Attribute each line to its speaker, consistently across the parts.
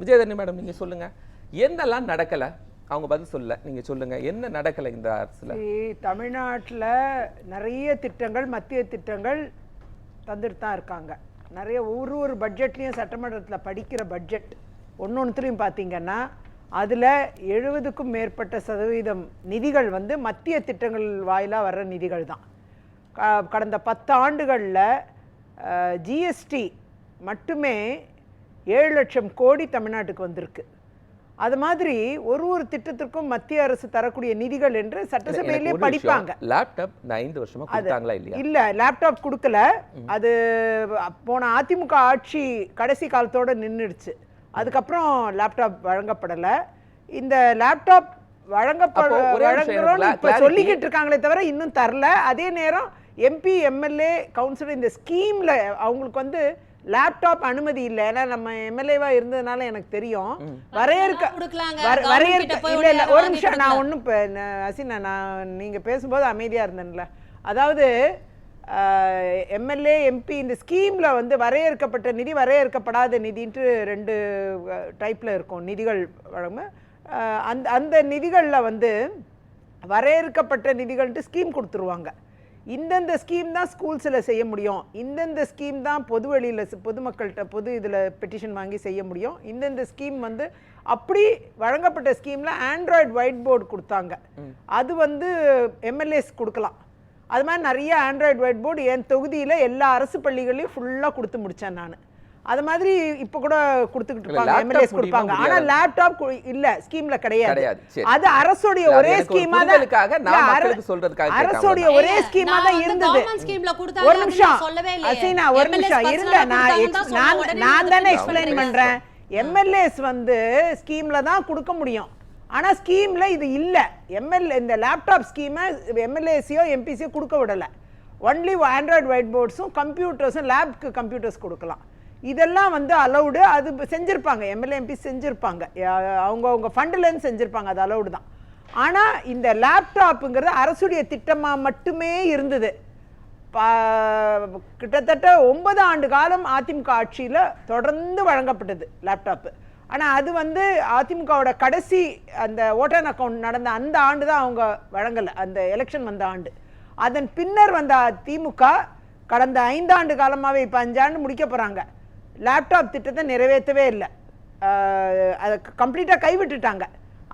Speaker 1: Vijayadharani madam நீங்க சொல்லுங்க. என்னெல்லாம் நடக்கல? அவங்க பதில் சொல்லல. நீங்க சொல்லுங்க. என்ன நடக்கல இந்த அரசுல?
Speaker 2: தமிழ்நாட்டில் நிறைய திட்டங்கள் மத்திய திட்டங்கள் தந்துட்டு தான் இருக்காங்க. நிறைய ஒரு ஒரு பட்ஜெட்லேயும் சட்டமன்றத்தில் படிக்கிற பட்ஜெட் ஒன்று ஒன்றுத்துலையும் பார்த்தீங்கன்னா அதில் எழுபதுக்கும் மேற்பட்ட சதவீதம் நிதிகள் வந்து மத்திய திட்டங்கள் வாயிலாக வர்ற நிதிகள் தான். க- கடந்த பத்து ஆண்டுகளில் ஜிஎஸ்டி மட்டுமே ஏழு லட்சம் கோடி தமிழ்நாட்டுக்கு வந்திருக்கு. அது மாதிரி ஒரு ஒரு திட்டத்திற்கும் மத்திய அரசு தரக்கூடிய நிதிகள் என்று சட்டசபையிலே படிப்பாங்க.
Speaker 1: லேப்டாப் இந்த ஐந்து வருஷமா கொடுத்தாங்களா இல்லையா?
Speaker 2: இல்ல லேப்டாப் கொடுக்கல. அது போன அதிமுக ஆட்சி கடைசி காலத்தோட நின்றுடுச்சு. அதுக்கப்புறம் லேப்டாப் வழங்கப்படல. இந்த லேப்டாப் வழங்கப்பட வழங்குறோம்னு இப்ப சொல்லிக்கிட்டு இருக்காங்களே தவிர இன்னும் தரல. அதே நேரம் எம்பி எம்எல்ஏ கவுன்சிலர் இந்த ஸ்கீம்ல அவங்களுக்கு வந்து லேப்டாப் அனுமதி இல்லை. ஏன்னா நம்ம எம்எல்ஏவா இருந்ததுனால எனக்கு தெரியும். வரையறுக்க வரையறுக்க இல்ல இல்ல. ஒரு நிமிஷம் நான். ஒன்றும் இப்போ அசினா நான் நீங்க பேசும்போது அமைதியா இருந்தேன்ல. அதாவது எம்எல்ஏ எம்பி இந்த ஸ்கீம்ல வந்து வரையறுக்கப்பட்ட நிதி வரையறுக்கப்படாத நிதின்ட்டு ரெண்டு டைப்ல இருக்கும். நிதிகள் வழங்க அந்த அந்த நிதிகள்ல வந்து வரையறுக்கப்பட்ட நிதிகள்ட்டு ஸ்கீம் கொடுத்துருவாங்க. இந்தந்த ஸ்கீம் தான் ஸ்கூல்ஸில் செய்ய முடியும். இந்தந்த ஸ்கீம் தான் பொது வெளியில் பொதுமக்கள்கிட்ட பொது இதில் பெட்டிஷன் வாங்கி செய்ய முடியும். இந்தந்த ஸ்கீம் வந்து அப்படி வழங்கப்பட்ட ஸ்கீமில் ஆண்ட்ராய்டு ஒயிட் போர்டு கொடுத்தாங்க அது வந்து எம்எல்ஏஸ் கொடுக்கலாம். அது மாதிரி நிறைய ஆண்ட்ராய்டு ஒயிட் போர்டு என் தொகுதியில் எல்லா அரசு பள்ளிகளையும் ஃபுல்லாக கொடுத்து முடித்தேன் நான். அது மாதிரி இப்போ கூட கொடுத்துக்கிட்டு இருப்பாங்க எம்எல்ஏஸ் கொடுப்பாங்க ஆனா? லேப்டாப் இல்ல ஸ்கீம்ல கிடையாது. அது அரசுடைய ஒரே ஸ்கீமா தான்
Speaker 1: சொல்றதுக்காக
Speaker 2: அரசுடைய. ஒரே ஸ்கீமா தான் இருந்தது ஒரு நிமிஷம்
Speaker 3: நான் சொல்லவே இல்லையே.
Speaker 2: அசீனா ஒரு நிமிஷம் இருங்க நான். நான் தானே எக்ஸ்பிளைன் பண்றேன் எம்எல்ஏஸ் வந்து ஸ்கீம்ல தான் கொடுக்க முடியும் ஆனா ஸ்கீம்ல இது இல்ல எம்எல்ஏ இந்த லேப்டாப் ஸ்கீமை எம்எல்ஏசியோ எம்பிசியோ கொடுக்க விடல ஒன்லி ஆண்ட்ராய்டு ஒயிட் போர்ட்ஸும் கம்ப்யூட்டர்ஸும் லேப்க்கு கம்ப்யூட்டர்ஸ் கொடுக்கலாம் இதெல்லாம் வந்து அலௌடு அது செஞ்சுருப்பாங்க எம்எல்ஏ எம்பி செஞ்சுருப்பாங்க. யா- அவங்க அவங்க ஃபண்டுலேருந்து செஞ்சுருப்பாங்க அது அலௌடு தான். ஆனால் இந்த லேப்டாப்புங்கிறது அரசுடைய திட்டமாக மட்டுமே இருந்தது. கிட்டத்தட்ட ஒன்பது ஆண்டு காலம் அதிமுக ஆட்சியில் தொடர்ந்து வழங்கப்பட்டது லேப்டாப்பு ஆனால் அது வந்து அதிமுகவோட கடைசி அந்த ஓட்டர் அக்கவுண்ட் நடந்த அந்த ஆண்டு தான் அவங்க வழங்கலை அந்த எலெக்ஷன் வந்த ஆண்டு. அதன் பின்னர் வந்த திமுக கடந்த ஐந்தாண்டு காலமாகவே இப்போ அஞ்சாண்டு முடிக்க போகிறாங்க லேப்டாப் திட்டத்தை நிறைவேற்றவே இல்லை. அதை கம்ப்ளீட்டாக கைவிட்டுட்டாங்க.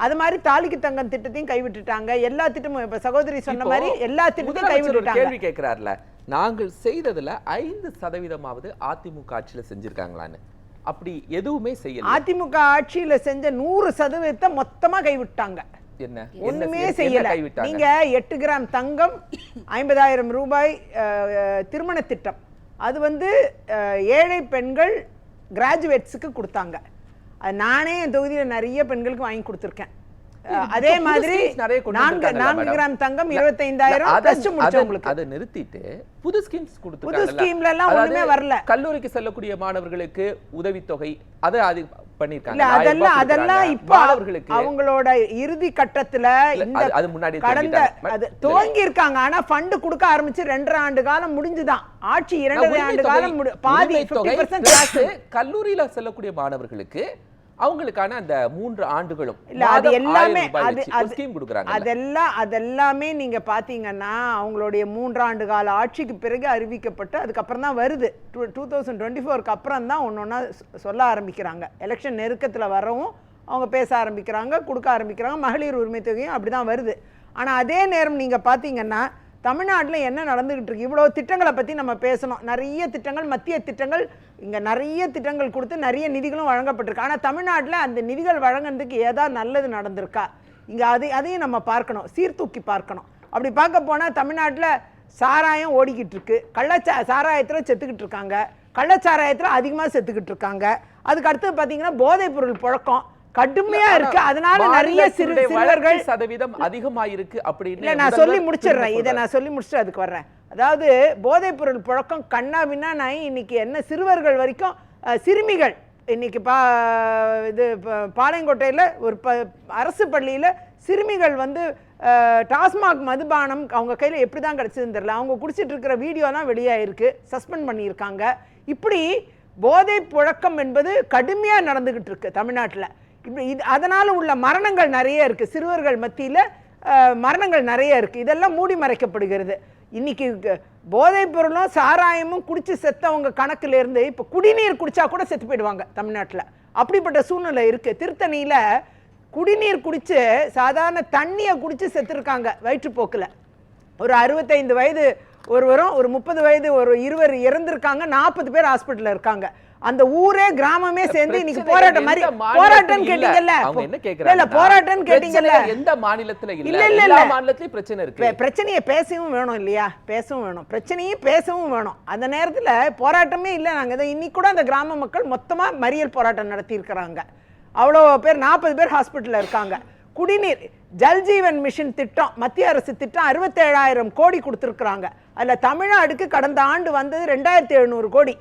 Speaker 2: அது மாதிரி தாலிக்கு தங்கம் திட்டத்தையும் கைவிட்டுட்டாங்க. எல்லா திட்டமும் இப்ப சகோதரி சொன்ன மாதிரி எல்லா திட்டத்தையும் கைவிட்டுட்டாங்க.
Speaker 1: கேள்வி கேட்கிறார்ல நாங்கள் செய்ததுல ஐந்து சதவீதமாவது அதிமுக ஆட்சியில செஞ்சிருக்காங்களான்னு. அப்படி எதுவுமே செய்யல.
Speaker 2: அதிமுக ஆட்சியில செஞ்ச நூறு சதவீதத்தை மொத்தமா கைவிட்டாங்க.
Speaker 1: என்ன?
Speaker 2: ஒண்ணுமே செய்யல. நீங்க எட்டு கிராம் தங்கம் ஐம்பதாயிரம் ரூபாய் திருமண திட்டம். அது வந்து ஏழை பெண்கள் கிராஜுவேட்ஸுக்கு கொடுத்தாங்க அது நானே என் தொகுதியில நிறைய பெண்களுக்கு வாங்கி கொடுத்துருக்கேன் அதே
Speaker 1: புது
Speaker 2: மாதிரி
Speaker 1: நிறைய
Speaker 2: நான்கு நான்கு? கிராம் தங்கம் இருபத்தைந்தாயிரம்
Speaker 1: அதை- நிறுத்திட்டு புது ஸ்கீம்ஸ்
Speaker 2: புது scheme ல எல்லாம் ஒண்ணுமே வரல.
Speaker 1: கல்லூரிக்கு செல்லக்கூடிய மாணவர்களுக்கு உதவித்தொகை அதை அது பண்ணிருக்காங்க
Speaker 2: அதெல்லாம் அதெல்லாம் இப்போ
Speaker 1: மாணவர்களுக்கு
Speaker 2: அவங்களோட இறுதி கட்டத்துல இந்த
Speaker 1: அது- முன்னாடியே
Speaker 2: கடந்த. அது. துவங்கி இருக்காங்க ஆனா ஃபண்ட் கொடுக்க ஆரம்பிச்சு ரெண்டரை ஆண்டு காலம் முடிஞ்சுதான் ஆட்சி இரண்டரை ஆண்டு காலம் பாதி
Speaker 1: உரிமை தொகை
Speaker 2: 50%
Speaker 1: plus கல்லூரியில செல்லக்கூடிய மாணவர்களுக்கு அவங்களுக்கான அந்த மூன்று ஆண்டுகளும்
Speaker 2: இல்ல அது எல்லாமே அது
Speaker 1: ஸ்கீம் கொடுக்குறாங்க
Speaker 2: அதெல்லாம் அதெல்லாமே நீங்க பாத்தீங்கன்னா அவங்களுடைய மூன்றாண்டு கால ஆட்சிக்கு பிறகு அறிவிக்கப்பட்டு அதுக்கப்புறம் தான் வருது. டூ தௌசண்ட் டுவெண்ட்டி ஃபோருக்கு அப்புறம் தான் ஒன்று ஒன்றா சொல்ல ஆரம்பிக்கிறாங்க. எலெக்ஷன் நெருக்கத்துல வரவும் அவங்க பேச ஆரம்பிக்கிறாங்க கொடுக்க ஆரம்பிக்கிறாங்க மகளிர் உரிமை தொகையும் அப்படிதான் வருது. ஆனா அதே நேரம் நீங்க பாத்தீங்கன்னா தமிழ்நாட்டில் என்ன நடந்துக்கிட்டு இருக்கு? இவ்வளோ திட்டங்களை பற்றி நம்ம பேசணும். நிறைய திட்டங்கள் மத்திய திட்டங்கள் இங்கே நிறைய திட்டங்கள் கொடுத்து நிறைய நிதிகளும் வழங்கப்பட்டிருக்கு. ஆனால் தமிழ்நாட்டில் அந்த நிதிகள் வழங்கினதுக்கு ஏதாவது நல்லது நடந்திருக்கா? இங்கே அதை அதையும் நம்ம பார்க்கணும். சீர்தூக்கி பார்க்கணும். அப்படி பார்க்க போனால் தமிழ்நாட்டில் சாராயம் ஓடிக்கிட்டு இருக்கு. கள்ளச்சா சாராயத்தில் செத்துக்கிட்டு இருக்காங்க. கள்ளச்சாராயத்தில் அதிகமாக செத்துக்கிட்டு இருக்காங்க. அதுக்கு அடுத்து பார்த்திங்கன்னா போதைப் பொருள் புழக்கம். கடுமையா இருக்கு. அதனால நிறைய சிறு சிறுவர்கள்
Speaker 1: சதவீதம் அதிகமாயிருக்கு அப்படின்னு
Speaker 2: இல்ல நான் சொல்லி முடிச்சிடுறேன். இதை நான் சொல்லி முடிச்சுட்டு அதுக்கு வர்றேன். அதாவது போதைப் பொருள் புழக்கம் கண்ணா பின்னா நான் இன்னைக்கு என்ன சிறுவர்கள் வரைக்கும் சிறுமிகள் இன்னைக்கு பா இது பாளையங்கோட்டையில ஒரு ப அரசு பள்ளியில சிறுமிகள் வந்து டாஸ்மாக் மதுபானம் அவங்க கையில எப்படி தான் கிடச்சதுன்னு தெரியல. அவங்க குடிச்சிட்டு இருக்கிற வீடியோலாம் வெளியாயிருக்கு. சஸ்பெண்ட் பண்ணியிருக்காங்க. இப்படி போதை புழக்கம் என்பது கடுமையா நடந்துகிட்டு இருக்கு தமிழ்நாட்டுல. இது அதனால் உள்ள மரணங்கள் நிறைய இருக்குது சிறுவர்கள் மத்தியில் மரணங்கள் நிறைய இருக்குது இதெல்லாம் மூடி மறைக்கப்படுகிறது. இன்னைக்கு போதைப் பொருளும் சாராயமும் குடித்து செத்தவங்க கணக்கில் இருந்து இப்போ குடிநீர் குடித்தா கூட செத்து போயிடுவாங்க தமிழ்நாட்டில். அப்படிப்பட்ட சூழ்நிலை இருக்குது திருத்தணியில் குடிநீர் குடித்து சாதாரண தண்ணியை குடித்து செத்துருக்காங்க வயிற்றுப்போக்கில். ஒரு அறுபத்தைந்து வயது ஒருவரும் ஒரு முப்பது வயது ஒரு இருவர் இறந்திருக்காங்க நாற்பது பேர் ஹாஸ்பிட்டலில் இருக்காங்க. அந்த ஊரே கிராமமே சேர்ந்து இன்னைக்கு போராட்டம் மாதிரி போராட்டம். கேட்டீங்கல்ல?
Speaker 1: அவங்க என்ன
Speaker 2: இல்ல, இல்ல
Speaker 1: கேக்குறாங்க
Speaker 2: போராட்டம் கேட்டீங்கல்ல?
Speaker 1: எந்த மாநிலத்துல இல்ல?
Speaker 2: இல்ல, இல்ல.
Speaker 1: மாநிலத்திலயும் பிரச்சனை இருக்கு.
Speaker 2: பிரச்சனையை பேசவும் வேணும் இல்லையா? பேசவும் வேணும். பிரச்சனையும் பேசவும் வேணும். அந்த நேரத்துல போராட்டமே இல்லை நாங்க. இதை இன்னைக்கு கூட அந்த கிராம மக்கள் மொத்தமா மறியல் போராட்டம் நடத்தி இருக்கிறாங்க. அவ்வளோ பேர் நாற்பது பேர் ஹாஸ்பிட்டல்ல இருக்காங்க. குடிநீர் ஜல் ஜீவன் மிஷன் திட்டம் மத்திய அரசு திட்டம் அறுபத்தேழாயிரம் கோடி கொடுத்துருக்குறாங்க. அதுல தமிழ்நாடுக்கு கடந்த ஆண்டு வந்தது ரெண்டாயிரத்தி எழுநூறு கோடி.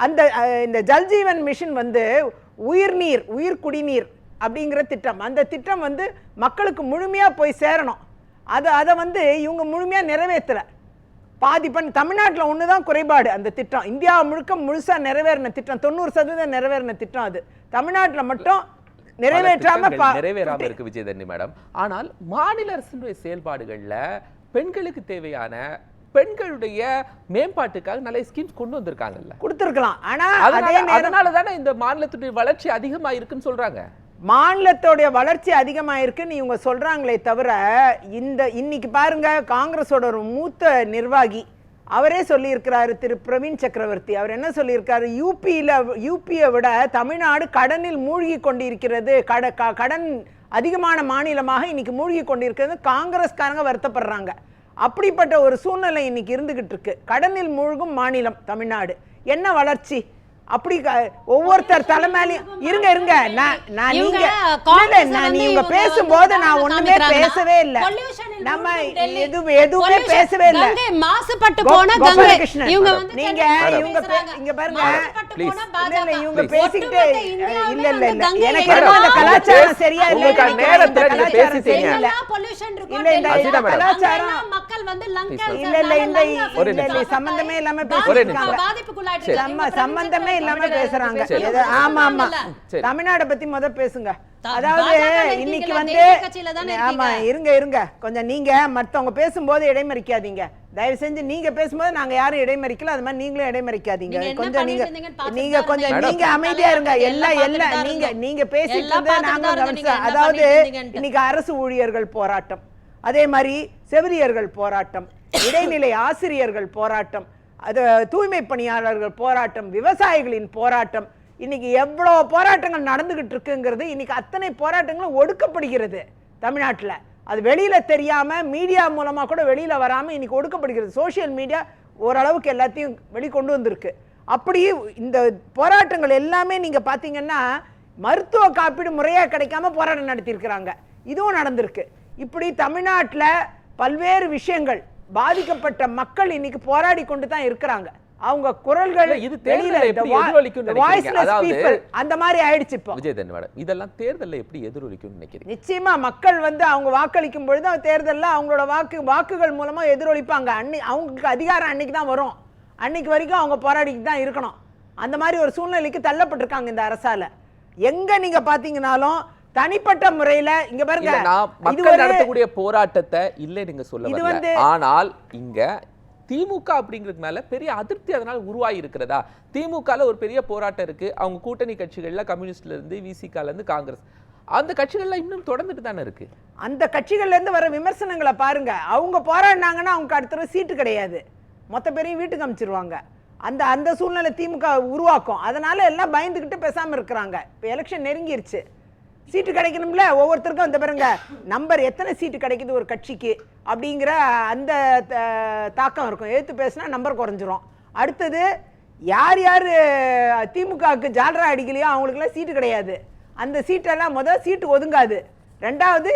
Speaker 2: அந்த இந்த ஜல் ஜீவன் மிஷன் வந்து உயிர்நீர் உயிர் குடிநீர் அப்படிங்கிற திட்டம். அந்த திட்டம் வந்து மக்களுக்கு முழுமையா போய் சேரணும். அதை அதை வந்து இவங்க முழுமையா நிறைவேற்றல பாதி பண்ணி தமிழ்நாட்டில் ஒன்று தான் குறைபாடு அந்த திட்டம். இந்தியா முழுக்க முழுசா நிறைவேறின திட்டம். தொண்ணூறு சதவீதம் நிறைவேறின திட்டம் அது. தமிழ்நாட்டில் மட்டும் நிறைவேற்றாம
Speaker 1: திட்டங்கள்
Speaker 2: பா-
Speaker 1: நிறைவேறாம இருக்கு விஜயதரணி மேடம். ஆனால் மாநில அரசினுடைய செயல்பாடுகள்ல பெண்களுக்கு தேவையான பெண்களுடைய மேம்பாட்டுக்காக நிறைய ஸ்கீம்ஸ் கொண்டு வந்திருக்காங்கல்ல.
Speaker 2: கொடுத்துருக்கலாம். ஆனா அதே
Speaker 1: அதனால தானே இந்த மாநிலத்துடைய வளர்ச்சி அதிகமா இருக்குன்னு சொல்றாங்க.
Speaker 2: மாநிலத்தோடைய வளர்ச்சி அதிகமாயிருக்குன்னு இவங்க சொல்றாங்களே தவிர இந்த இன்னைக்கு பாருங்க காங்கிரஸோட ஒரு மூத்த நிர்வாகி அவரே சொல்லியிருக்கிறாரு திரு பிரவீன் சக்கரவர்த்தி. அவர் என்ன சொல்லியிருக்காரு? யூபியில யூபியை விட தமிழ்நாடு கடனில் மூழ்கி கொண்டிருக்கிறது கட கடன் அதிகமான மாநிலமாக இன்னைக்கு மூழ்கி கொண்டிருக்கிறது. காங்கிரஸ்காரங்க வருத்தப்படுறாங்க. அப்படிப்பட்ட ஒரு சூழ்நிலை இன்னைக்கு இருந்துகிட்டு இருக்கு. கடனில் மூழ்கும் மாநிலம் தமிழ்நாடு. என்ன வளர்ச்சி? அப்படி ஒவ்வொருத்தர் தலைமையிலையும் இருங்க இருங்க. நான் நான் நீங்க நான் நீங்க பேசும்போது நான் ஒண்ணுமே பேசவே இல்ல. நம்ம. எது எதுவுமே பேசவே இல்ல.
Speaker 3: மாசுபட்டு போன கங்கை.
Speaker 2: நீங்க இவங்க. இங்க பாருங்க.
Speaker 3: போன
Speaker 2: இல்ல, இவங்க. பேசிக்கிட்டே எனக்கு அந்த கலாச்சாரம் சரியா இல்ல
Speaker 1: நேரத்துல நீங்க பேசிட்டீங்க.
Speaker 2: இந்த- கலாச்சாரம்
Speaker 3: மக்கள் வந்து
Speaker 2: இல்ல, இல்ல, இந்த-. சம்பந்தமே இல்லாம
Speaker 1: நிமிஷம்.
Speaker 3: பாதிப்புக்குள்ளாயிட்டு
Speaker 2: சம்பந்தமே இல்லாம
Speaker 3: தமிழ்நாடு
Speaker 2: பேசுறாங்க
Speaker 3: பேசுறாங்க.
Speaker 2: ஆமா ஆமா
Speaker 1: சரி.
Speaker 2: தமிழ்நாடை பத்தி முத பேசுங்க அதாவது இன்னைக்கு? வந்து ஆமா. இருங்க இருங்க கொஞ்சம் நீங்க மத்தவங்க பேசும்போது இடைமறிக்காதீங்க தயவு செஞ்சு நீங்க பேசும்போது நாங்க யாரும் இடைமறிக்கல அது மாதிரி நீங்களும் இடைமறிக்காதீங்க கொஞ்சம் நீங்க நீங்க கொஞ்சம். நீங்க. அமைதியா இருங்க
Speaker 3: எல்லாம்
Speaker 2: எல்லாம் நீங்க. நீங்க பேசிட்டு இருந்தா நாங்க. கவனிச்சோம் அதாவது. இன்னைக்கு அரசு ஊழியர்கள் போராட்டம் அதே மாதிரி செவிலியர்கள் போராட்டம் இடைநிலை ஆசிரியர்கள் போராட்டம் அது தூய்மை பணியாளர்கள் போராட்டம் விவசாயிகளின் போராட்டம் இன்னைக்கு எவ்வளோ போராட்டங்கள் நடந்துக்கிட்டு இருக்குங்கிறது இன்னைக்கு அத்தனை போராட்டங்களும் ஒடுக்கப்படுகிறது தமிழ்நாட்டில். அது வெளியில் தெரியாமல் மீடியா மூலமாக கூட வெளியில் வராமல் இன்னைக்கு ஒடுக்கப்படுகிறது. சோஷியல் மீடியா ஓரளவுக்கு எல்லாத்தையும் வெளிக்கொண்டு வந்திருக்கு. அப்படியே இந்த போராட்டங்கள் எல்லாமே நீங்கள் பார்த்தீங்கன்னா மருத்துவ காப்பீடு முறையாக கிடைக்காம போராட்டம் நடத்தியிருக்கிறாங்க. இதுவும் நடந்திருக்கு. இப்படி தமிழ்நாட்டில் பல்வேறு விஷயங்கள் பாதிக்கப்பட்ட மக்கள் இன்னைக்கு போராடி கொண்டு தான் இருக்கிறாங்க. அவங்க குரல்கள்
Speaker 1: இது தேர்தல்ல எப்படி
Speaker 2: people, அந்த மாதிரி ஆயிடுச்சு இப்போ
Speaker 1: விஜயதரணி மேடம் இதெல்லாம் தேர்தல்ல எப்படி எதிரொலிக்கும்னு நினைக்கிறீங்க?
Speaker 2: நிச்சயமா மக்கள் வந்து அவங்க வாக்களிக்கும் பொழுது தேர்தல்ல அவங்களோட வாக்கு வாக்குகள் மூலமா எதிரொலிப்பாங்க. அன்னை அவங்களுக்கு அதிகாரம் அன்னைக்கு தான் வரும். அன்னைக்கு வரைக்கும் அவங்க போராடிட்டு தான் இருக்கணும். அந்த மாதிரி ஒரு சூழ்நிலைக்கு தள்ளப்பட்டிருக்காங்க இந்த அரசால. எங்க நீங்க பாத்தீங்கன்னாலும் தனிப்பட்ட முறையில இங்க பாருங்க
Speaker 1: மக்கள் நடத்தக்கூடிய போராட்டத்தை இல்ல நீங்க சொல்ல ஆனால் இங்க திமுக அப்படிங்கிறது மேலே பெரிய அதிருப்தி அதனால் உருவாகி இருக்கிறதா ஒரு பெரிய போராட்டம் இருக்குது அவங்க கூட்டணி கட்சிகளில் கம்யூனிஸ்ட்லேருந்து விசிகாலேருந்து காங்கிரஸ். அந்த கட்சிகள்லாம் இன்னும் தொடர்ந்துட்டு தானே இருக்கு?
Speaker 2: அந்த கட்சிகள்லேருந்து வர விமர்சனங்களை பாருங்க. அவங்க போராடினாங்கன்னா அவங்க அடுத்த தடவை சீட்டு கிடையாது. மொத்த பேரையும் வீட்டுக்கு அமைச்சிருவாங்க அந்த அந்த சூழ்நிலை திமுக உருவாக்கும். அதனால எல்லாம் பயந்துக்கிட்டு பேசாமல் இருக்கிறாங்க. இப்போ எலெக்ஷன் நெருங்கிருச்சு. சீட்டு கிடைக்கணும்ல? ஒவ்வொருத்தருக்கும் வந்து பாருங்க நம்பர் எத்தனை சீட்டு கிடைக்குது ஒரு கட்சிக்கு அப்படிங்கிற அந்த த- தாக்கம் இருக்கும். எழுத்து பேசுனா நம்பர் குறைஞ்சிரும். அடுத்தது யார் யார் திமுகவுக்கு ஜாலராக அடிக்கலையோ அவங்களுக்குலாம் சீட்டு கிடையாது. அந்த சீட்டெல்லாம் முதல் சீட்டு ஒதுங்காது. ரெண்டாவது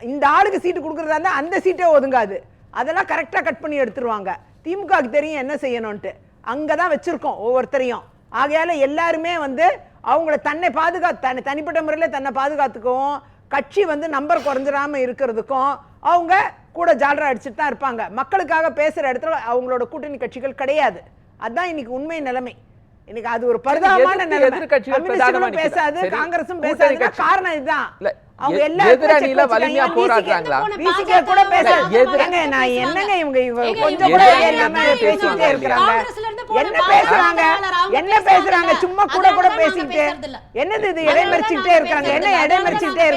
Speaker 2: இந்த ஆளுக்கு சீட்டு கொடுக்குறதா இருந்தால் அந்த சீட்டே ஒதுங்காது. அதெல்லாம் கரெக்டாக கட் பண்ணி எடுத்துருவாங்க. திமுகவுக்கு தெரியும் என்ன செய்யணும்ன்ட்டு. அங்கே தான் வச்சுருக்கோம் ஒவ்வொருத்தரையும். ஆகையால் எல்லாருமே வந்து அவங்கள தன்னை பாதுகாத்து தன்னை தனிப்பட்ட முறையில் தன்னை பாதுகாத்துக்கவும் கட்சி வந்து நம்பர் குறைஞ்சிராம இருக்கிறதுக்கும் அவங்க கூட ஜாலரா அடிச்சுட்டு தான் இருப்பாங்க. மக்களுக்காக பேசுகிற இடத்துல அவங்களோட கூட்டணி கட்சிகள் கிடையாது. அதுதான் இன்னைக்கு உண்மை நிலைமை. இன்னைக்கு அது ஒரு பரிதாபமான நிலைமை. பேசாது காங்கிரஸும்
Speaker 1: கட்சி-
Speaker 2: காரணம் இதுதான். அவங்க
Speaker 1: எ-
Speaker 2: எல்லா
Speaker 1: எதிரணியில வலிமையா போராடுறாங்களா?
Speaker 2: விசிக கூட பேச என்னங்க இவங்க கொஞ்சம் கூட
Speaker 1: இருந்து
Speaker 2: பேசிட்டே இருக்கிறாங்க என்ன பேசுறாங்க? என்ன
Speaker 3: பேசுறாங்க.
Speaker 2: சும்மா கூட கூட
Speaker 3: பேசுறதில்ல.
Speaker 2: என்னது இது? இடைமறிச்சுக்கிட்டே இருக்காங்க. என்ன. இடைமறிச்சுக்கிட்டே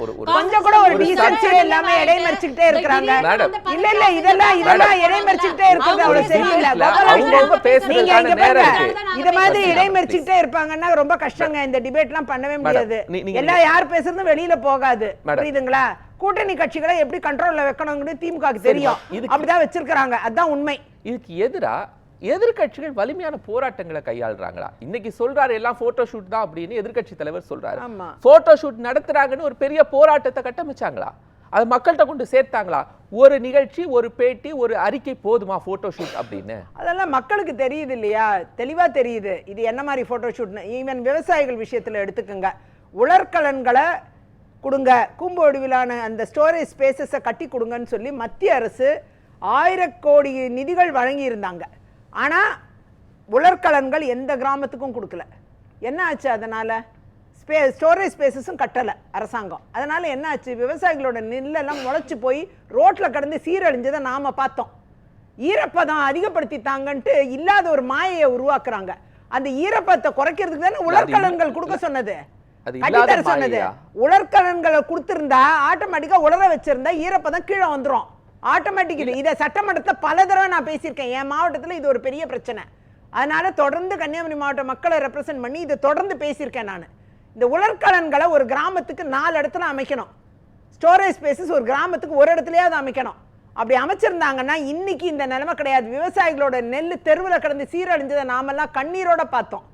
Speaker 1: ஒரு-
Speaker 2: கொஞ்சம் கூட ஒரு டீசன்சியே இல்லாம இடைமறிச்சுக்கிட்டே இருக்கிறாங்க
Speaker 1: மேடம்.
Speaker 2: இல்ல இல்ல இதெல்லாம் இதெல்லாம் இடைமறிச்சுக்கிட்டே இருக்கிறது அவ்வளவு சரியில்லை. நீங்க இங்க பாருங்க.
Speaker 1: இருக்கு.
Speaker 2: இத மாதிரி. இடைமறிச்சுக்கிட்டே இருப்பாங்கன்னா ரொம்ப கஷ்டங்க. இந்த டிபேட்லாம் பண்ணவே முடியாது. எல்லாம் யார் பேசுறதும் வெளியில போகாது. புரியுதுங்களா? கூட்டணி கட்சிகளை எப்படி கண்ட்ரோல்ல வைக்கணும்னு
Speaker 1: சரி,
Speaker 2: தெரியும். அப்படிதான் வச்சிருக்காங்க அதான் உண்மை.
Speaker 1: இதுக்கு எதிரா எதிர்க்கட்சிகள் வலிமையான போராட்டங்களை கையாளுறாங்களா? இன்னைக்கு சொல்றாரு எல்லாம் போட்டோ ஷூட் தான் அப்படின்னு எதிர்க்கட்சி தலைவர் சொல்றாரு. போட்டோ ஷூட் நடத்துறாங்கன்னு ஒரு பெரிய போராட்டத்தை கட்டமைச்சாங்களா? அது மக்கள்கிட்ட கொண்டு சேர்த்தாங்களா? ஒரு நிகழ்ச்சி ஒரு பேட்டி ஒரு அறிக்கை போதுமா போட்டோ ஷூட் அப்படின்னு?
Speaker 2: அதெல்லாம் மக்களுக்கு தெரியுது இல்லையா? தெளிவா தெரியுது. இது என்ன மாதிரி போட்டோ ஷூட்னு ஈவன் விவசாயிகள் விஷயத்துல எடுத்துக்கோங்க. உலர்கலன்களை கொடுங்க. கூம்பு வடிவிலான அந்த ஸ்டோரேஜ் ஸ்பேசஸை கட்டி கொடுங்கன்னு சொல்லி மத்திய அரசு ஆயிரக்கோடி நிதிகள் வழங்கி இருந்தாங்க ஆனா உலர்கலன்கள் எந்த கிராமத்துக்கும் கொடுக்கல. என்ன ஆச்சு அதனால? ஸ்பே ஸ்டோரேஜ் ஸ்பேசஸும் கட்டலை அரசாங்கம். அதனால என்ன ஆச்சு? விவசாயிகளோட நெல்லெல்லாம் முளைச்சு போய் ரோட்ல கடந்து சீரழிஞ்சதை நாம பார்த்தோம். ஈரப்பதம் அதிகப்படுத்தித்தாங்கன்ட்டு இல்லாத ஒரு மாயையை உருவாக்குறாங்க. அந்த ஈரப்பதத்தை குறைக்கிறதுக்கு தானே உலர்கலன்கள் கொடுக்க சொன்னது. சொன்னது? உலர்கலன்களை கொடுத்திருந்தா ஆட்டோமேட்டிக்கா உலர வச்சிருந்தா ஈரப்பதம் கீழே வந்துரும். ஆட்டோமேட்டிக் இது. இதை சட்டமன்றத்தை பல தடவை நான் பேசியிருக்கேன். என் மாவட்டத்தில் இது ஒரு பெரிய பிரச்சனை. அதனால தொடர்ந்து கன்னியாகுமரி மாவட்ட மக்களை ரெப்ரசென்ட் பண்ணி இதை தொடர்ந்து பேசியிருக்கேன் நான். இந்த உலர்கலன்களை ஒரு கிராமத்துக்கு நாலு இடத்துல அமைக்கணும். ஸ்டோரேஜ் ஸ்பேசஸ் ஒரு கிராமத்துக்கு ஒரு இடத்துலையாவது அமைக்கணும். அப்படி அமைச்சிருந்தாங்கன்னா இன்னைக்கு இந்த நிலைமை கிடையாது. விவசாயிகளோட நெல் தெருவில் கிடந்து சீரழிஞ்சதை நாமெல்லாம் கண்ணீரோட பார்த்தோம்.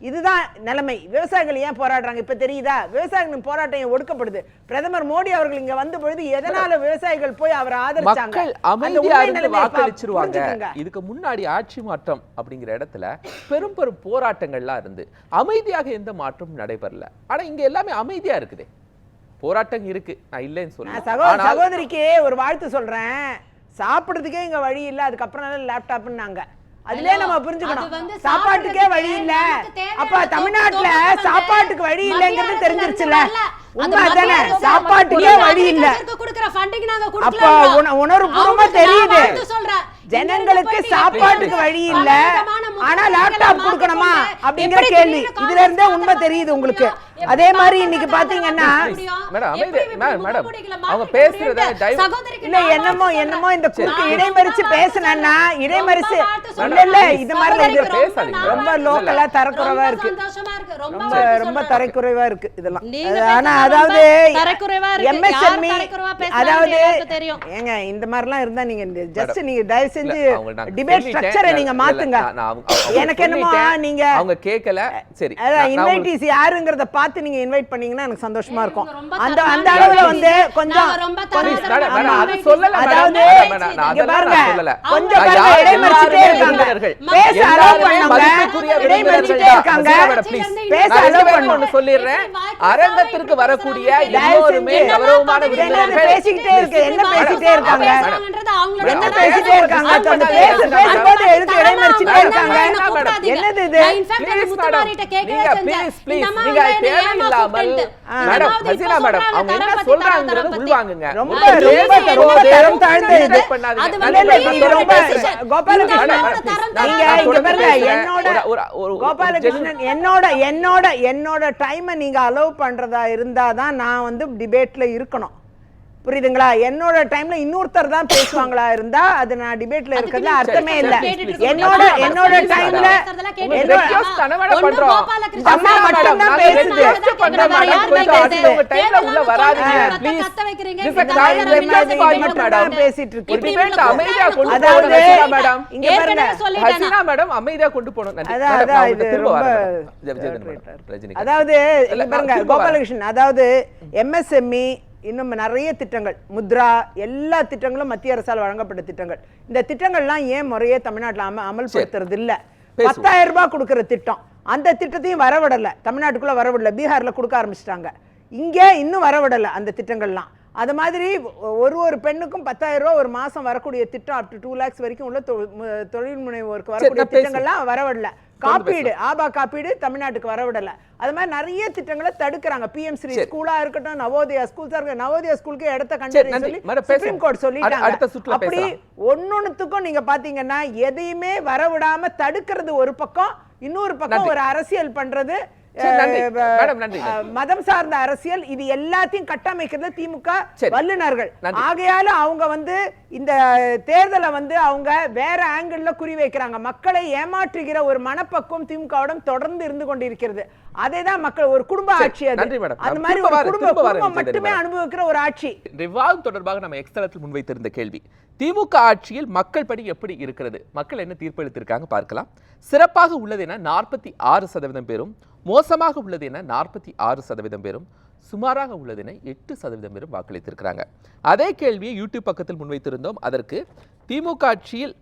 Speaker 2: இதுதான் நிலைமை. விவசாயிகள் ஏன் போராடுறாங்க? இப்ப தெரியுதா? விவசாயிகளின் போராட்டம் ஒடுக்கப்படுது? பிரதமர் மோடி அவர்கள் இங்க வந்த பொழுது எதனால விவசாயிகள் போய் அவரை ஆதரிச்சாங்க?
Speaker 1: வாக்களிச்சிருவாங்க. இதுக்கு முன்னாடி ஆட்சி மாற்றம் அப்படிங்கிற இடத்துல பெரும் பெரும் போராட்டங்கள்லாம் இருந்து அமைதியாக எந்த மாற்றமும் நடைபெறல. ஆனா இங்க எல்லாமே அமைதியா இருக்குதே. போராட்டம் இருக்கு. நான் இல்லைன்னு
Speaker 2: நான்
Speaker 1: சொல்ல
Speaker 2: சகோ
Speaker 1: ஆனால்
Speaker 2: சகோதரிக்கு ஒரு வாழ்த்து சொல்றேன். சாப்பிடுறதுக்கே இங்க வழி இல்ல. அதுக்கப்புறம் லேப்டாப்னாங்க அதுலயே நம்ம புரிஞ்சுக்கணும். சாப்பாட்டுக்கே வழி இல்ல. அப்ப தமிழ்நாட்டுல சாப்பாட்டுக்கு வழி இல்லைங்கிறது தெரிஞ்சிருச்சுல சாப்பாட்டுக்கே வழி இல்ல. அப்ப
Speaker 3: கொடுக்கலன்றோம்.
Speaker 2: உண- உணர்வுபூர்வமா
Speaker 3: அவங்களுக்கு நான்
Speaker 2: தெரியுது. ஜனங்களுக்கு சாப்பாட்டுக்கு வழி இல்ல. ஆனா லேப்டாப் கொடுக்கணுமா? அப்படிங்கிற கேள்வி. இதுல இருந்தே உண்மை தெரியுது உங்களுக்கு. அதே மாதிரி இன்னைக்கு பாத்தீங்கன்னா என்னமோ என்னமோ. இந்த குறுக்கு இடைமறிச்சு
Speaker 3: வாழ்த்து
Speaker 2: இடைமறிச்சு இல்ல இல்ல இது மாதிரி
Speaker 3: ரொம்ப
Speaker 2: லோக்கலா. தரக்குறைவா இருக்கு
Speaker 3: சந்தோஷமா இருக்கு. ரொம்ப
Speaker 2: ரொம்ப. தரைக்குறைவா இருக்கு இதெல்லாம் ஆனா அதாவது
Speaker 3: ரொம்ப தரைக்குறைவா இருக்கு. யார்
Speaker 2: MSME
Speaker 3: தரைக்குறைவா பேசுறாங்கன்னு
Speaker 2: அதாவது. ஏங்க இந்த மாதிரிலாம் இருந்தா நீங்க இந்த ஜஸ்ட் நீங்க தயவு செஞ்சு டிபேட். ஸ்ட்ரக்சரை நீங்க மாத்துங்க எனக்கு என்னமோ. நீங்க
Speaker 1: அவங்க கேட்கல சரி
Speaker 2: இன்வைட்டிஸ் யாருங்கிறத பார்த்து நீங்க இன்வைட் பண்ணீங்கன்னா எனக்கு சந்தோஷமா இருக்கும். அந்த அந்த அளவுல வந்து. கொஞ்சம். அதாவது இங்க பாருங்க. கொஞ்சம் இடைமறிச்சுட்டே இருக்காங்க. பேச அலோவ்
Speaker 1: மதிப்புக்குரிய
Speaker 2: இடைமறிச்சுட்டே இருக்காங்க. பேச அலோவ்
Speaker 1: ஒண்ணு சொல்லிடுறேன். அரங்கத்திற்கு வரக்கூடிய எல்லோருமே கௌரவமான விருந்தினர்கள்
Speaker 2: பேசிக்கிட்டே இருக்கு. என்ன பேசிட்டே இருக்காங்க? என்ன பேசிட்டே இருக்காங்க?
Speaker 1: மேடம்,
Speaker 2: பேசு
Speaker 1: மேடம், மேடம், மேடம்,
Speaker 2: இருக்காங்க
Speaker 1: மேடம், மேடம்,
Speaker 2: என்னது இது
Speaker 1: Please, madam. நீங்க தேவையில்லாமல் மேடம், ஹசீனா மேடம், அவங்க என்ன சொல்றாங்கங்கறத உள்வாங்குங்க.
Speaker 2: ரொம்ப ரொம்ப ரொம்ப தரம் தாழ்ந்து இது.
Speaker 1: பண்ணாதீங்க.
Speaker 2: ரொம்ப. கோபாலகிருஷ்ணன்
Speaker 1: மேடம்,
Speaker 3: மேடம்,
Speaker 2: நீங்க இங்க பாருங்க. என்னோட கோபாலகிருஷ்ணன் என்னோட என்னோட என்னோட டைமை நீங்க அலோவ் பண்றதா இருந்தாதான் நான் வந்து டிபேட்ல இருக்கணும் புரியுதுங்களா? என்னோட டைம்ல இன்னொருத்தர் தான் பேசுவாங்களா இருந்தா அது நான் டிபேட்ல இருக்கிறதுல அர்த்தமே இல்ல. என்னோட என்னோட டைம்ல. அம்மா மட்டும்
Speaker 1: மேடம்,
Speaker 2: தான் பேசுது. பேசிட்டு இருக்கு அதாவது. இங்க பாருங்க.
Speaker 1: மேடம் அமைதியா கொண்டு ரஜினிகாந்த்.
Speaker 2: அதாவது பாருங்க. கோபாலகிருஷ்ணன். அதாவது எம்எஸ்எம்இ இன்னும் நிறைய திட்டங்கள். முத்ரா எல்லா திட்டங்களும் மத்திய அரசால் வழங்கப்பட்ட திட்டங்கள். இந்த திட்டங்கள்லாம் ஏன் முறையே தமிழ்நாட்டுல அம அமல்படுத்துறது இல்ல. பத்தாயிரம் ரூபாய் கொடுக்கிற திட்டம். அந்த திட்டத்தையும் வரவிடல. தமிழ்நாட்டுக்குள்ள வரவிடல. பீகார்ல கொடுக்க ஆரம்பிச்சிட்டாங்க. இங்க இன்னும் வரவிடல அந்த திட்டங்கள்லாம். அது மாதிரி ஒரு ஒரு பெண்ணுக்கும் பத்தாயிரம் ரூபாய் ஒரு மாசம் வரக்கூடிய திட்டம் அப் டு டூ லேக்ஸ் வரைக்கும் உள்ள தொழில் முனைவோருக்கு வரக்கூடிய. திட்டங்கள்லாம் வரவிடல. காப்பீடு ஆபா காப்பீடு தமிழ்நாட்டுக்கு வரவிடல அது மாதிரி நிறைய திட்டங்களை தடுக்கிறாங்க பிஎம் ஸ்ரீ. ஸ்கூலா இருக்கட்டும் நவோதயா ஸ்கூல்ஸா இருக்கட்டும் நவோதயா ஸ்கூலுக்கு இடத்த கண்டறி. சொல்லி. சுப்ரீம் கோர்ட் சொல்லிட்டாங்க அப்படி. ஒன்னொன்னுத்துக்கும் நீங்க பாத்தீங்கன்னா எதையுமே வரவிடாம தடுக்கிறது ஒரு பக்கம் இன்னொரு பக்கம். ஒரு அரசியல் பண்றது மதம் சார்ந்த அரசியல் இது எல்லாத்தையும் கட்டமைக்கிறது திமுக
Speaker 1: நன்றி.
Speaker 2: ஆகையால அவங்க வந்து இந்த தேர்தலை வந்து அவங்க வேற ஆங்கிள் குறி வைக்கிறாங்க. மக்களை ஏமாற்றுகிற ஒரு மனப்பக்குவம் திமுகவிடம் தொடர்ந்து இருந்து கொண்டிருக்கிறது. அதே தான் மக்கள் ஒரு குடும்ப ஆட்சி அது. அந்த மாதிரி ஒரு குடும்ப குடும்பம் மட்டுமே. அனுபவிக்கிற ஒரு ஆட்சி.
Speaker 1: விவாதம் தொடர்பாக நம்ம எக்ஸ்தலத்தில் முன்வைத்திருந்த கேள்வி. திமுக ஆட்சியில் மக்கள் பணி எப்படி இருக்கிறது? மக்கள் என்ன தீர்ப்பளித்திருக்காங்க பார்க்கலாம். சிறப்பாக உள்ளது என நாற்பத்தி ஆறு சதவீதம் பேரும் மோசமாக உள்ளது என நாற்பத்தி ஆறு சதவீதம் பேரும் சுமாராக உள்ளதென எட்டு சதவீதம் பேரும் வாக்களித்திருக்கிறாங்க. அதே கேள்வியை யூடியூப் பக்கத்தில் முன்வைத்திருந்தோம். அதற்கு திமுக ஆட்சியில்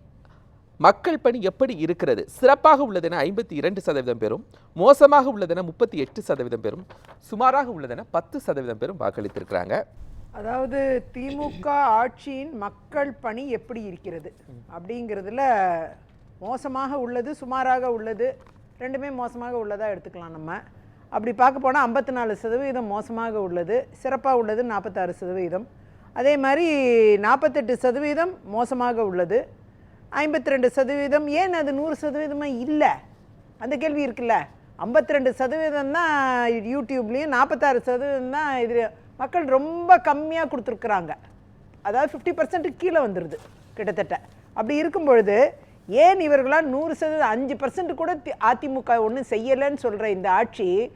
Speaker 1: மக்கள் பணி எப்படி இருக்கிறது? சிறப்பாக உள்ளதென ஐம்பத்தி இரண்டு சதவீதம் பேரும் மோசமாக உள்ளதென முப்பத்தி எட்டு சதவீதம் பேரும் சுமாராக உள்ளதென பத்து சதவீதம் பேரும் வாக்களித்திருக்கிறாங்க.
Speaker 2: அதாவது திமுக ஆட்சியின் மக்கள் பணி எப்படி இருக்கிறது? அப்படிங்கிறதுல மோசமாக உள்ளது சுமாராக உள்ளது ரெண்டுமே மோசமாக உள்ளதாக எடுத்துக்கலாம் நம்ம. அப்படி பார்க்க போனால் ஐம்பத்தி நாலு சதவீதம் மோசமாக உள்ளது சிறப்பாக உள்ளது நாற்பத்தாறு சதவீதம். அதே மாதிரி நாற்பத்தெட்டு சதவீதம் மோசமாக உள்ளது. ஐம்பத்தி ரெண்டு சதவீதம் ஏன் அது நூறு சதவீதமாக இல்லை? அந்த கேள்வி இருக்குல்ல. ஐம்பத்தி ரெண்டு சதவீதம் தான் யூடியூப்லேயும் நாற்பத்தாறு சதவீதம் தான் இது மக்கள் ரொம்ப கம்மியாக கொடுத்துருக்குறாங்க. அதாவது ஃபிஃப்டி பர்சன்ட்டுக்கு கீழே வந்துடுது கிட்டத்தட்ட. அப்படி இருக்கும் பொழுது ஏன் இவர்களால் நூறு சதவீதம் அஞ்சு பர்சன்ட் கூட அதிமுக ஒன்றும் செய்யலைன்னு சொல்கிற இந்த ஆட்சி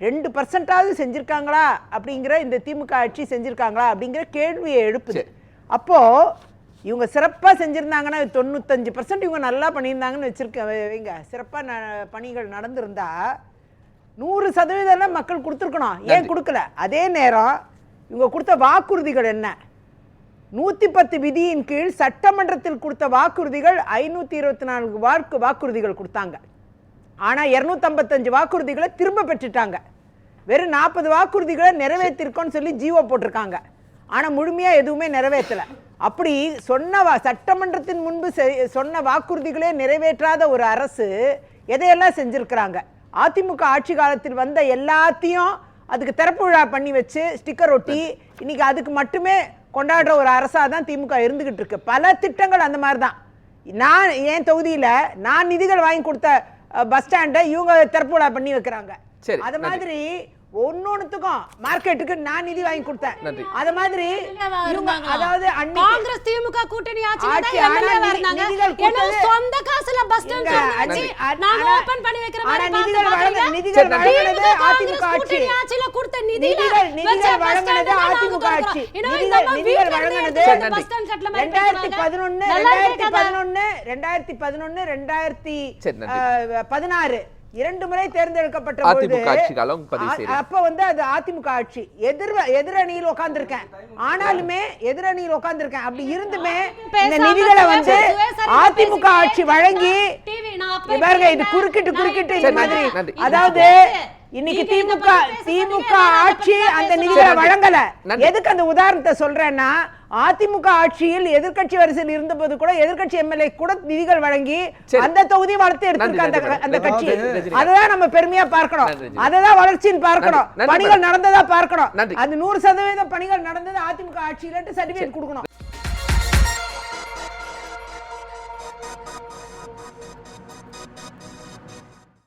Speaker 2: ரெண்டு பர்சன்டாவது செஞ்சுருக்காங்களா அப்படிங்கிற இந்த திமுக ஆட்சி செஞ்சுருக்காங்களா அப்படிங்கிற கேள்வியை எழுப்புது. அப்போது இவங்க சிறப்பாக செஞ்சுருந்தாங்கன்னா தொண்ணூத்தஞ்சு பர்சன்ட் இவங்க நல்லா பண்ணியிருந்தாங்கன்னு வச்சுருக்க வைங்க சிறப்பாக ந பணிகள் நடந்திருந்தா நூறு சதவீதம் மக்கள் கொடுத்துருக்கணும். ஏன். கொடுக்கல? அதே நேரம் இவங்க கொடுத்த வாக்குறுதிகள் என்ன? நூற்றி பத்து விதியின் கீழ் சட்டமன்றத்தில் கொடுத்த வாக்குறுதிகள் ஐநூற்றி இருபத்தி நான்கு வாக்கு வாக்குறுதிகள் கொடுத்தாங்க. ஆனால் இரநூத்தம்பத்தஞ்சு வாக்குறுதிகளை திரும்ப பெற்றுட்டாங்க. வெறும் நாற்பது வாக்குறுதிகளை நிறைவேற்றிருக்கோன்னு சொல்லி ஜீவோ போட்டிருக்காங்க. ஆனால் முழுமையாக எதுவுமே நிறைவேற்றலை. அப்படி சொன்ன வா சட்டமன்றத்தின் முன்பு செ- சொன்ன வாக்குறுதிகளே நிறைவேற்றாத ஒரு அரசு எதையெல்லாம் செஞ்சுருக்கிறாங்க? அதிமுக ஆட்சி காலத்தில் வந்த எல்லாத்தையும் அதுக்கு திறப்பு விழா பண்ணி வச்சு ஸ்டிக்கர் ஒட்டி இன்னைக்கு அதுக்கு மட்டுமே கொண்டாடுற ஒரு அரசாக தான் திமுக இருந்துகிட்டு இருக்கு. பல திட்டங்கள் அந்த மாதிரி தான் நான் என் தொகுதியில நான் நிதிகள் வாங்கி கொடுத்த பஸ் ஸ்டாண்டை இவங்க திறப்பு விழா பண்ணி வைக்கிறாங்க.
Speaker 1: சரி,
Speaker 2: அது. மாதிரி ஒன்னொன்னுத்துக்கும் மார்க்கெட்டுக்கு நான் நிதி வாங்கி கொடுத்தேன்
Speaker 1: நன்றி.
Speaker 2: அது மாதிரி? அதாவது
Speaker 3: காங்கிரஸ் திமுக கூட்டணி
Speaker 2: ஆட்சி,
Speaker 3: இருந்தாங்க சொந்த காசுல பஸ் நாங்க ஓபன் பண்ணி வைக்கிற மாதிரி
Speaker 2: நிதிகள் வழங்க-? நிதிகள். வழங்கினது அதிமுக ஆட்சி
Speaker 3: கூட்டணி ஆட்சியில கொடுத்த
Speaker 2: நிதிகள் நிதிகள் வழங்கினது அதிமுக. ஆட்சி நிதிகள்
Speaker 3: நம்ம
Speaker 2: நிதிகள் வழங்கினது ரெண்டாயிரத்தி. பதினொன்னு ரெண்டாயிரத்தி? பதினொன்னு ரெண்டாயிரத்தி பதினொன்னு ரெண்டாயிரத்தி பதினாறு இரண்டு முறை தேர்ந்தெடுக்கப்பட்ட பொழுது. அப்ப வந்து அது அதிமுக ஆட்சி எதிர் எதிரணியில் உட்கார்ந்திருக்கேன் ஆனாலுமே எதிரணியில் உட்கார்ந்திருக்கேன் அப்படி இருந்துமே இந்த நிதிகளை வந்து அதிமுக ஆட்சி வழங்கி பாருங்க இது. குறுக்கிட்டு குறுக்கிட்டு இந்த மாதிரி. அதாவது இன்னைக்கு திமுக திமுக ஆட்சி அந்த. நிதிகளை. வழங்கல. எதுக்கு அந்த உதாரணத்தை சொல்றேன்னா அதிமுக ஆட்சியில் எதிர்க்கட்சி வரிசையில் இருந்தபோது கூட எதிர்க்கட்சி எம்எல்ஏ கூட நிதிகள் வழங்கி. அந்த தொகுதி வளர்த்து எடுத்திருக்க அந்த அந்த. கட்சி. அததான் நம்ம பெருமையா பார்க்கணும். அததான் வளர்ச்சின்னு பார்க்கணும் பணிகள் நடந்ததா பார்க்கணும். அது நூறு சதவீதம் பணிகள் நடந்தது அதிமுக ஆட்சியில சர்டிபிகேட் கொடுக்கணும்